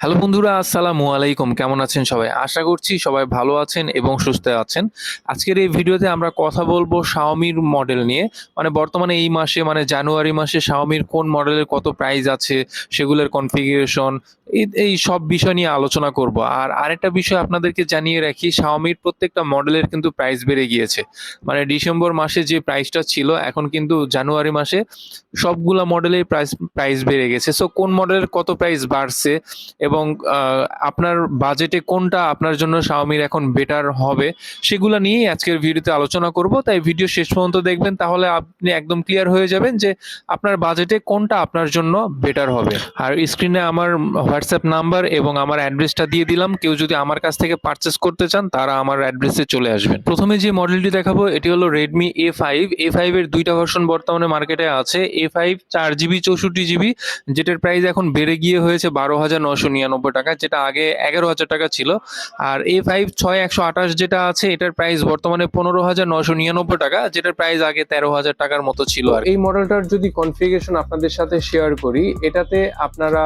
Hello বন্ধুরা, আসসালামু আলাইকুম। কেমন আছেন সবাই? আশা করছি সবাই ভালো আছেন এবং সুস্থ আছেন। আজকের এই ভিডিওতে আমরা কথা বলব শাওমির মডেল নিয়ে। মানে বর্তমানে এই মাসে মানে জানুয়ারি মাসে শাওমির কোন মডেলের কত প্রাইস আছে, সেগুলোর কনফিগারেশন এই সব বিষয় নিয়ে আলোচনা করব। আর আরেকটা বিষয় আপনাদেরকে জানিয়ে রাখি শাওমির প্রত্যেকটা মডেলের কিন্তু প্রাইস বেড়ে গিয়েছে। মানে ডিসেম্বর মাসে যে প্রাইসটা ছিল, এখন কিন্তু জানুয়ারি মাসে সবগুলা মডেলের প্রাইস প্রাইস বেড়ে গেছে। সো কোন মডেলের কত প্রাইস বাড়ছে এবং আপনার বাজেটে কোনটা আপনার জন্য শাওমির এখন বেটার হবে, সেগুলো নিয়েই আজকের ভিডিওতে আলোচনা করব। তাই ভিডিও শেষ পর্যন্ত দেখবেন, তাহলে আপনি একদম ক্লিয়ার হয়ে যাবেন যে আপনার বাজেটে কোনটা আপনার জন্য বেটার হবে। আর স্ক্রিনে আমার হোয়াটসঅ্যাপ নাম্বার এবং আমার অ্যাড্রেসটা দিয়ে দিলাম, কেউ যদি আমার কাছ থেকে পারচেস করতে চান, তারা আমার অ্যাড্রেসে চলে আসবেন। প্রথমে যে মডেলটি দেখাবো, এটি হলো রেডমি এ ফাইভ এ ফাইভের দুইটা ভার্সন বর্তমানে মার্কেটে আছে। এ ফাইভ চার জিবি চৌষট্টি জিবি যেটার প্রাইস এখন বেড়ে গিয়ে হয়েছে বারো হাজার নশো নিরানব্বই টাকা যেটা আগে এগারো হাজার টাকা ছিল। আর এ ফাইভ ছয় একশো আঠাশ যেটা আছে এটার প্রাইস বর্তমানে পনেরো হাজার নশো নিরানব্বই টাকা যেটার প্রাইস আগে তেরো হাজার টাকার মতো ছিল আর এই মডেলটার যদি কনফিগারেশন আপনাদের সাথে শেয়ার করি এটাতে আপনারা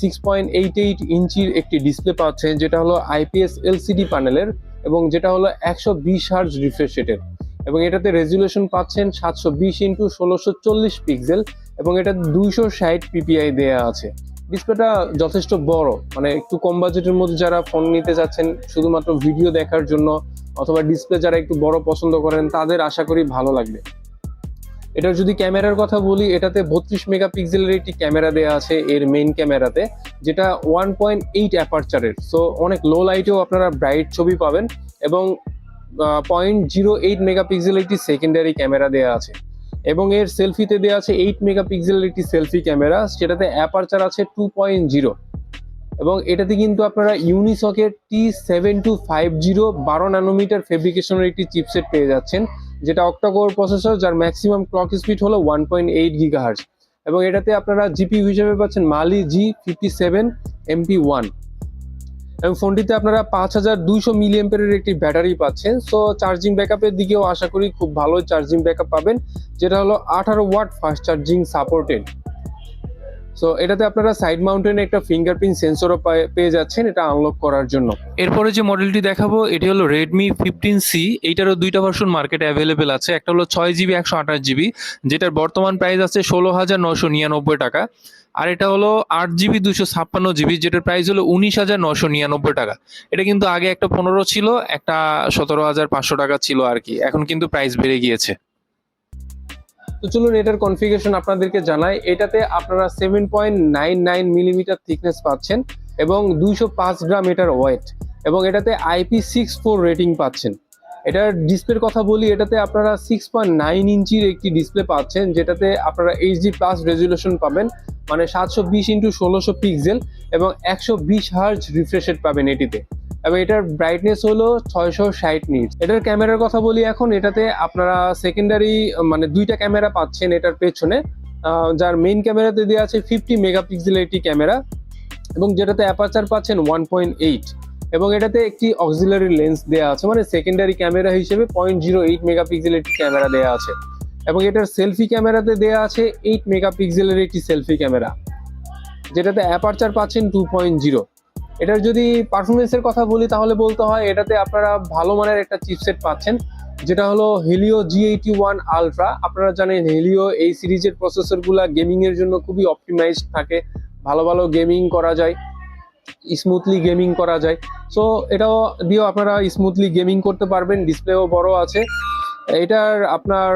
সিক্স পয়েন্ট এইট এইট ইঞ্চির একটি ডিসপ্লে পাচ্ছেন যেটা হলো আইপিএস এলসিডি প্যানেলের এবং যেটা হলো একশো বিশ হার্জ রিফ্রেশ রেটের এবং এটাতে রেজুলেশন পাচ্ছেন সাতশো বিশ ইন্টু ষোলোশো চল্লিশ পিক্সেল এবং এটা দুইশো ষাট পিপিআই দেয়া আছে। ডিসপ্লেটা যথেষ্ট বড়। মানে একটু কম বাজেটের মধ্যে যারা ফোন নিতে যাচ্ছেন, শুধুমাত্র ভিডিও দেখার জন্য অথবা ডিসপ্লে যারা একটু বড় পছন্দ করেন, তাদের আশা করি ভালো লাগবে। এটার যদি ক্যামেরার কথা বলি, এটাতে বত্রিশ মেগাপিক্সেলের একটি ক্যামেরা দেওয়া আছে, এর মেইন ক্যামেরাতে, যেটা ওয়ান পয়েন্ট এইট অ্যাপারচারের সো অনেক লো লাইটেও আপনারা ব্রাইট ছবি পাবেন এবং পয়েন্ট জিরো এইট মেগাপিক্সেলের একটি সেকেন্ডারি ক্যামেরা দেওয়া আছে। এবং এর সেলফিতে দেওয়া আছে এইট মেগাপিক্সেলের একটি সেলফি ক্যামেরা সেটাতে অ্যাপারচার আছে টু পয়েন্ট জিরো এবং এটাতে কিন্তু আপনারা ইউনিসকের T seven two five zero বারো ন্যানোমিটার ফেব্রিকেশনের একটি চিপসেট পেয়ে যাচ্ছেন, যেটা অক্টাকোর প্রসেসর যার ম্যাক্সিমাম ক্লক স্পিড হলো ওয়ান পয়েন্ট এইট গিগাহার্জ এবং এটাতে আপনারা জিপি হিসেবে পাচ্ছেন Mali G fifty seven MP one এবং ফোনটিতে আপনারা পাঁচ হাজার দুইশো মিলিয়াম্পের একটি ব্যাটারি পাচ্ছেন। সো চার্জিং ব্যাকআপের দিকেও আশা করি খুব ভালো চার্জিং ব্যাকআপ পাবেন, যেটা হলো আঠারো watt fast charging supported so এটাতে আপনারা সাইড মাউন্টেন একটা ফিঙ্গারপ্রিন্ট সেন্সরও পেয়ে যাচ্ছেন এটা আনলক করার জন্য। এরপরে যে মডেলটি দেখাবো, এটি হলো রেডমি ফিফটিন সি এইটারও দুইটা ভার্সন মার্কেটে অ্যাভেলেবেল আছে। একটা হলো ছয় জিবি একশো আঠাশ জিবি যেটার বর্তমান প্রাইস আছে ষোলো হাজার নশো নিরানব্বই টাকা। আর এটা হলো আট জিবি দুশো ছাপ্পান্ন জিবি যেটার প্রাইস হলো উনিশ হাজার নশো নিরানব্বই টাকা। এটা কিন্তু আগে একটা পনেরো ছিল, একটা সতেরো হাজার পাঁচশো টাকা ছিল আর কি। এখন কিন্তু প্রাইস বেড়ে গিয়েছে। তো চলুন এটার কনফিগারেশন আপনাদেরকে জানাই। এটাতে আপনারা seven point nine nine millimetre thickness পাচ্ছেন এবং দুইশো পাঁচ গ্রাম এটার ওয়েট এবং এটাতে আইপি সিক্স ফোর রেটিং পাচ্ছেন। এটার ডিসপ্লের কথা বলি, এটাতে আপনারা সিক্স পয়েন্ট নাইন ইঞ্চির একটি ডিসপ্লে পাচ্ছেন, যেটাতে আপনারা এইচডি প্লাস রেজুলেশন পাবেন মানে সাতশো বিশ ইন্টু ষোলোশো পিক্সেল এবং একশো বিশ হার্জ রিফ্রেশেড পাবেন এটিতে। এবং এটার ব্রাইটনেস হলো ছয়শো ষাট নিট এটার ক্যামেরার কথা বলি এখন, এটাতে আপনারা সেকেন্ডারি মানে দুইটা ক্যামেরা পাচ্ছেন এটার পেছনে। যার মেইন ক্যামেরাতে দেওয়া আছে ফিফটি মেগাপিক্সেলের একটি ক্যামেরা এবং যেটাতে অ্যাপাচার পাচ্ছেন ওয়ান পয়েন্ট এইট এবং এটাতে একটি অক্সিলারি লেন্স দেওয়া আছে মানে সেকেন্ডারি ক্যামেরা হিসেবে পয়েন্ট জিরো এইট মেগাপিক্সেলের একটি ক্যামেরা দেওয়া আছে। এবং এটার সেলফি ক্যামেরাতে দেওয়া আছে এইট মেগাপিক্সেলের একটি সেলফি ক্যামেরা যেটাতে অ্যাপারচার পাচ্ছেন টু পয়েন্ট জিরো এটার যদি পারফরমেন্সের কথা বলি তাহলে বলতে হয় এটাতে আপনারা ভালো মানের একটা চিপসেট পাচ্ছেন, যেটা হলো Helio G eighty one ultra আপনারা জানেন হেলিও এই সিরিজের প্রসেসরগুলা গেমিং এর জন্য খুবই অপটিমাইজড থাকে। ভালো ভালো গেমিং করা যায় স্মুথলি গেমিং করা যায়। সো এটাও দিয়েও আপনারা স্মুথলি গেমিং করতে পারবেন ডিসপ্লেও বড় আছে। এটার আপনার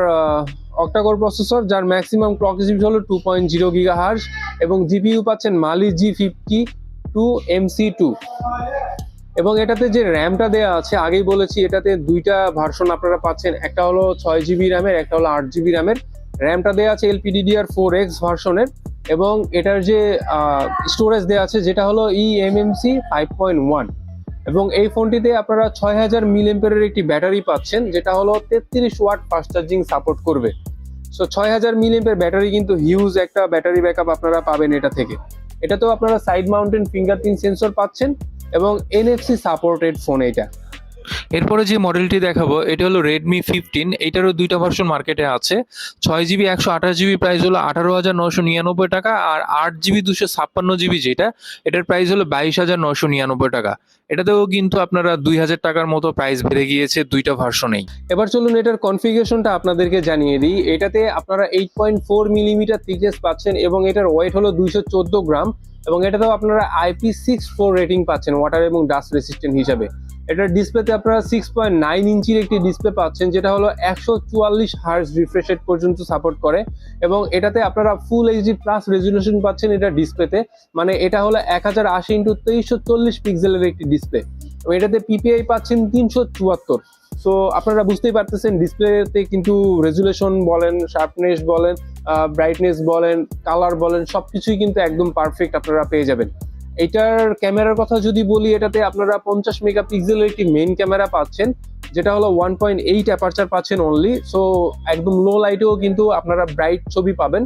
অক্টাকোর প্রসেসর যার ম্যাক্সিমাম ক্লক স্পিড হলো two point zero giga hertz এবং জিপিইউ পাচ্ছেন Mali G fifty two MC two এবং এটাতে যে র্যামটা দেওয়া আছে, আগেই বলেছি, এটাতে দুইটা ভার্সন আপনারা পাচ্ছেন। একটা হলো ছয় জিবি র্যামের একটা হলো আট জিবি র্যামের র্যামটা দেওয়া আছে এলপিডিডিআর ফোর এক্স ভার্সনের এবং এটার যে স্টোরেজ দেওয়া আছে, যেটা হলো এমএমসি ফাইভ পয়েন্ট ওয়ান এবং এই ফোনটিতে আপনারা ছয় হাজার মিলিয়ম্পের একটি ব্যাটারি পাচ্ছেন, যেটা হলো তেত্রিশ ওয়াট ফাস্ট চার্জিং সাপোর্ট করবে। সো ছয় হাজার মিলিয়ম্পের ব্যাটারি কিন্তু হিউজ একটা ব্যাটারি ব্যাকআপ আপনারা পাবেন এটা থেকে। এটাতেও আপনারা সাইড মাউন্টেন ফিঙ্গারপ্রিন্ট সেন্সর পাচ্ছেন এবং এনএফসি সাপোর্টেড ফোন এটা এরপরে যে মডেলটি দেখাবো, এটা হলো রেডমি ফিফটিন এটারও দুইটা ভার্সন মার্কেটে আছে। ছয় জিবি একশো আঠাশ জিবি প্রাইস হলো আঠারো হাজার নশো নিরানব্বই টাকা আর আট জিবি দুশো ছাপ্পান্ন জিবি যেটা, এটার প্রাইস হলো বাইশ হাজার নশো নিরানব্বই টাকা। এটাতেও কিন্তু আপনারা দুই হাজার টাকার মতো প্রাইস বেড়ে গিয়েছে দুইটা ভার্সনেই এবার চলুন এটার কনফিগারেশনটা আপনাদেরকে জানিয়ে দিই। এটাতে আপনারা eight point four millimetre thickness পাচ্ছেন এবং এটার ওয়েট হলো দুইশো চোদ্দ গ্রাম এবং এটাতেও আপনারা আইপি সিক্স ফোর রেটিং পাচ্ছেন ওয়াটার এবং ডাস্ট রেসিস্ট্যান্ট হিসাবে। এটার ডিসপ্লেতে আপনারা সিক্স পয়েন্ট নাইন ইঞ্চির একটি ডিসপ্লে পাচ্ছেন, যেটা হলো একশো চুয়াল্লিশ হার্স রিফ্রেশ রেট পর্যন্ত সাপোর্ট করে এবং এটাতে আপনারা ফুল এইচডি প্লাস রেজুলেশন পাচ্ছেন এটা ডিসপ্লেতে। মানে এটা হলো এক হাজার আশি ইন্টু তেইশশো চল্লিশ পিক্সেলের একটি ডিসপ্লে। এবং এটাতে পিপিআই পাচ্ছেন তিনশো চুয়াত্তর। সো আপনারা বুঝতেই পারতেছেন, ডিসপ্লেতে কিন্তু রেজুলেশন বলেন শার্পনেস বলেন ব্রাইটনেস বলেন কালার বলেন, সবকিছুই কিন্তু একদম পারফেক্ট আপনারা পেয়ে যাবেন। এটার ক্যামেরার কথা যদি বলি, এটাতে আপনারা পঞ্চাশ মেগাপিক্সেলের একটি মেইন ক্যামেরা পাচ্ছেন, যেটা হলো ওয়ান পয়েন্ট এইট অ্যাপারচার পাচ্ছেন অনলি সো একদম লো লাইটেও কিন্তু আপনারা ব্রাইট ছবি পাবেন।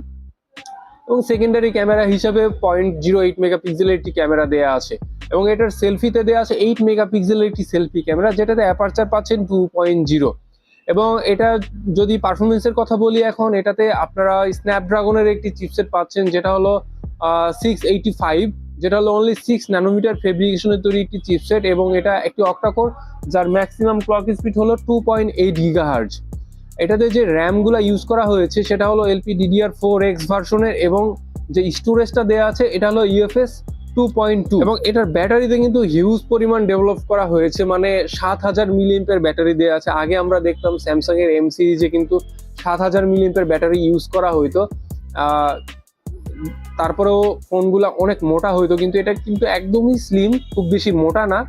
এবং সেকেন্ডারি ক্যামেরা হিসাবে পয়েন্ট জিরো এইট মেগাপিক্সেলের একটি ক্যামেরা দেওয়া আছে। এবং এটার সেলফিতে দেওয়া আছে এইট মেগাপিক্সেলের একটি সেলফি ক্যামেরা, যেটাতে অ্যাপারচার পাচ্ছেন টু পয়েন্ট জিরো এবং এটা যদি পারফরমেন্সের কথা বলি এখন, এটাতে আপনারা স্ন্যাপড্রাগনের একটি চিপসেট পাচ্ছেন, যেটা হলো সিক্স এইটি ফাইভ যেটা হলো অনলি সিক্স ন্যানোমিটার ফেব্রিকেশনের তৈরি একটি চিপসেট এবং এটা একটি অক্টাকোর যার ম্যাক্সিমাম ক্লক স্পিড হলো টু পয়েন্ট এইট গিগাহার্জ এটাতে যে র্যামগুলো ইউজ করা হয়েছে, সেটা হলো এলপি ডিডিআর ফোর এক্স ভার্সনের এবং যে স্টোরেজটা দেওয়া আছে, এটা হলো ইউএফএস টু পয়েন্ট টু এবং এটার ব্যাটারিতে কিন্তু হিউজ পরিমাণ ডেভেলপ করা হয়েছে মানে সাত হাজার মিলিয়ম্পের ব্যাটারি দেওয়া আছে। আগে আমরা দেখতাম স্যামসাংয়ের এম সিরিজে কিন্তু সাত হাজার মিলিয়ম্পের ব্যাটারি ইউজ করা হইতো। তারপরেও ফোনগুলো অনেক মোটা হইতো কিন্তু এটা কিন্তু একদমই স্লিম খুব বেশি মোটা না।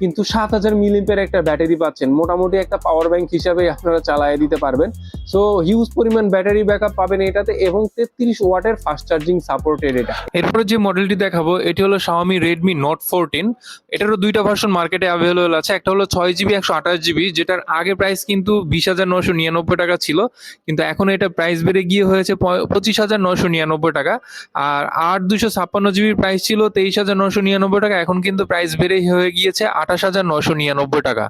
কিন্তু সাত হাজার মিলিয়ম্পের একটা ব্যাটারি পাচ্ছেন। মোটামুটি একটা পাওয়ার ব্যাংক হিসাবে আপনারা চালায় দিতে পারবেন। সো হিউজ পরিমাণ ব্যাটারি ব্যাকআপ পাবেন এটাতে এবং তেত্রিশ ওয়াটের ফাস্ট চার্জিং সাপোর্টেড এটা। এরপরে যে মডেলটি দেখাবো, এটি হলো Xiaomi Redmi Note 14 এটারও দুইটা ভার্সন মার্কেটে অ্যাভেলেবল আছে। একটা হলো ছয় জিবি একশো আঠাশ জিবি যেটার আগে প্রাইস কিন্তু বিশ হাজার নশো নিরানব্বই টাকা ছিল। কিন্তু এখন এটা প্রাইস বেড়ে গিয়ে হয়েছে পঁচিশ হাজার নশো নিরানব্বই টাকা। আর আট দুশো ছাপ্পান্ন জিবির প্রাইস ছিল তেইশ হাজার নশো নিরানব্বই টাকা। এখন কিন্তু প্রাইস বেড়ে হয়ে গিয়েছে আঠাশ হাজার নশো নিরানব্বই টাকা।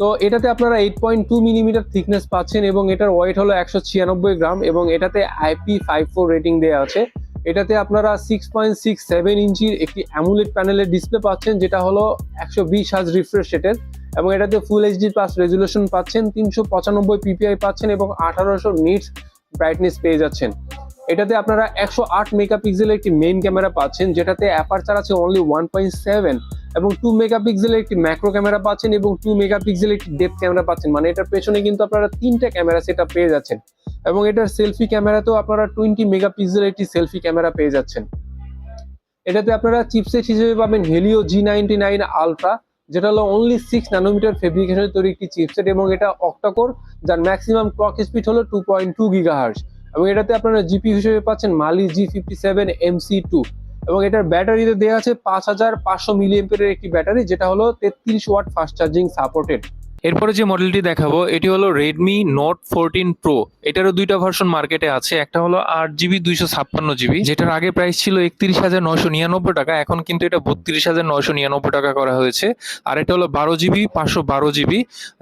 তো এটাতে আপনারা eight point two millimetre thickness পাচ্ছেন এবং এটার ওয়েট হলো একশো ছিয়ানব্বই গ্রাম এবং এটাতে আইপি ফাইভ ফোর রেটিং দেওয়া আছে। এটাতে আপনারা সিক্স পয়েন্ট সিক্স সেভেন ইঞ্চির একটি অ্যামুলেট প্যানেলের ডিসপ্লে পাচ্ছেন, যেটা হলো একশো বিশ হাজ রিফ্রেশ রেটের এবং এটাতে ফুল এইচডি প্লাস রেজুলেশন পাচ্ছেন, তিনশো পঁচানব্বই পিপিআই পাচ্ছেন এবং আঠারোশো নিটস ব্রাইটনেস পেয়ে যাচ্ছেন। এটাতে আপনারা একশো আট মেগাপিক্সেলের একটি মেইন ক্যামেরা পাচ্ছেন, যেটাতে অ্যাপারচার আছে অনলি ওয়ান পয়েন্ট সেভেন এবং টু মেগাপিক্সেলের একটি ম্যাক্রো ক্যামেরা পাচ্ছেন এবং টু মেগাপিক্সেলের একটি ডেপথ ক্যামেরা পাচ্ছেন। মানে এটার পেছনে কিন্তু আপনারা তিনটা ক্যামেরা সেটা পেয়ে যাচ্ছেন এবং এটার সেলফি ক্যামেরাতেও আপনারা টোয়েন্টি মেগাপিক্সেলের একটি সেলফি ক্যামেরা পেয়ে যাচ্ছেন। এটাতে আপনারা চিপসেট হিসেবে পাবেন Helio G ninety nine ultra যেটা হলো অনলি সিক্স ন্যানোমিটার ফেব্রিকেশনের তৈরি একটি চিপসেট এবং এটা অক্টাকোর যার ম্যাক্সিমাম ক্লক স্পিড হলো টু পয়েন্ট টু গিগাহার্স এবং এটাতে আপনারা জিপি হিসেবে পাচ্ছেন Mali G fifty seven MC two এবং এটার ব্যাটারিতে দেওয়া আছে পাঁচ হাজার পাঁচশো মিলিএম্পের একটি ব্যাটারি, যেটা হলো তেত্রিশ ওয়াট ফাস্ট চার্জিং সাপোর্টেড এরপরে যে মডেলটি দেখাবো, এটি হলো রেডমি নোট ফোরটিন প্রো এটারও দুইটা ভার্সন মার্কেটে আছে। একটা হলো আট জিবি দুইশো ছাপ্পান্ন জিবি যেটার আগে প্রাইস ছিল একত্রিশ হাজার নশো নিরানব্বই টাকা, এখন কিন্তু এটা বত্রিশ হাজার নশো নিরানব্বই টাকা করা হয়েছে। আর এটা হলো বারো জিবি পাঁচশো বারো জিবি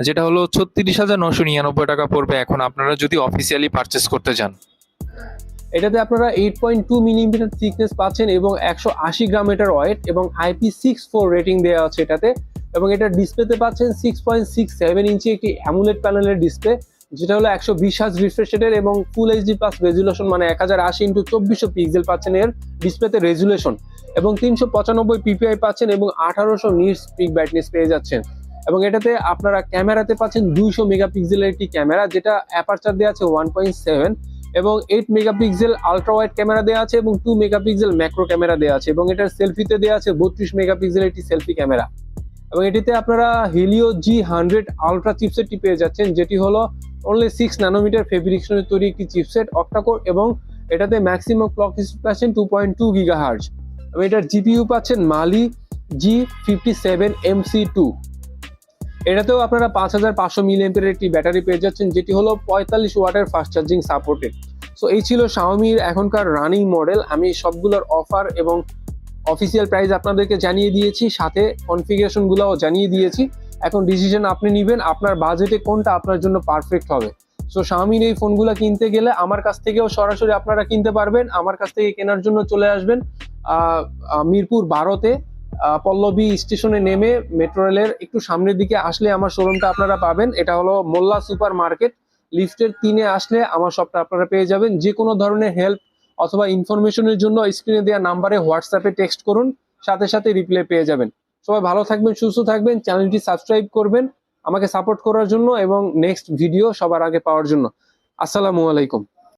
যেটা হলো ছত্রিশ হাজার নশো নিরানব্বই টাকা পড়বে এখন আপনারা যদি অফিসিয়ালি পারচেস করতে চান। এটাতে আপনারা eight point two millimetre thickness পাচ্ছেন এবং একশো আশি গ্রাম এটার ওয়েট এবং আইপি সিক্স ফোর রেটিং দেওয়া আছে এটাতে। এবং এটার ডিসপ্লেতে পাচ্ছেন six point six seven inch একটি অ্যামুলেট প্যানেলের ডিসপ্লে যেটা হলো একশো বিশ হাজ রিফ্রেশ এবং ফুল এইচডি প্লাস রেজুলেশন মানে এক হাজার আশি ইন্টু চব্বিশশো পিক্সেল পাচ্ছেন এর ডিসপ্লেতে রেজুলেশন এবং তিনশো পঁচানব্বই পিপিআই পাচ্ছেন এবং আঠারোশো নিটস পিক ব্রাইটনেস পেয়ে যাচ্ছেন। এবং এটাতে আপনারা ক্যামেরাতে পাচ্ছেন দুইশো মেগাপিক্সেলের একটি ক্যামেরা, যেটা অ্যাপারচার দেওয়া আছে ওয়ান পয়েন্ট সেভেন এবং eight megapixel ultra wide camera দেওয়া আছে এবং টু মেগাপিক্সেল ম্যাক্রো ক্যামেরা দেওয়া আছে এবং এটার সেলফিতে দেওয়া আছে বত্রিশ মেগাপিক্সেল একটি সেলফি ক্যামেরা। এবং এটিতে আপনারা হিলিও জি হান্ড্রেড আলট্রা চিপসেটটি পেয়ে যাচ্ছেন, যেটি হলো অনলি সিক্স ন্যানোমিটার ফেব্রিকেশনের তৈরি একটি চিপসেট অক্টাকোর এবং এটাতে ম্যাক্সিমাম ক্লক স্পিড পাচ্ছেন two point two giga hertz এবং এটার জিপিইউ পাচ্ছেন Mali G fifty seven MC two এটাতেও আপনারা পাঁচ হাজার পাঁচশো মিলিয়ম্পের একটি ব্যাটারি পেয়ে যাচ্ছেন, যেটি হলো পঁয়তাল্লিশ ওয়াটের ফাস্ট চার্জিং সাপোর্টেড সো এই ছিল শাওমির এখনকার রানিং মডেল আমি সবগুলোর অফার এবং অফিসিয়াল প্রাইস আপনাদেরকে জানিয়ে দিয়েছি, সাথে কনফিগারেশনগুলোও জানিয়ে দিয়েছি। এখন ডিসিশন আপনি নেবেন, আপনার বাজেটে কোনটা আপনার জন্য পারফেক্ট হবে। সো শাওমির এই ফোনগুলো কিনতে গেলে আমার কাছ থেকেও সরাসরি আপনারা কিনতে পারবেন, আমার কাছ থেকে কেনার জন্য চলে আসবেন মিরপুর বারোতে পল্লবী স্টেশনে নেমে মেট্রো রেলের একটু সামনের দিকে আসলে আমার শোরুমটা আপনারা পাবেন। এটা হলো মোল্লা সুপার মার্কেট লিফটের তিনে আসলে আমার শপটা আপনারা পেয়ে যাবেন। যে কোনো ধরনের হেল্প অথবা ইনফরমেশনের জন্য স্ক্রিনে দেওয়া নাম্বারে হোয়াটসঅ্যাপে টেক্সট করুন, সাথে সাথে রিপ্লাই পেয়ে যাবেন। সবাই ভালো থাকবেন, সুস্থ থাকবেন চ্যানেলটি সাবস্ক্রাইব করবেন, আমাকে সাপোর্ট করার জন্য এবং নেক্সট ভিডিও সবার আগে পাওয়ার জন্য। আসসালামু আলাইকুম।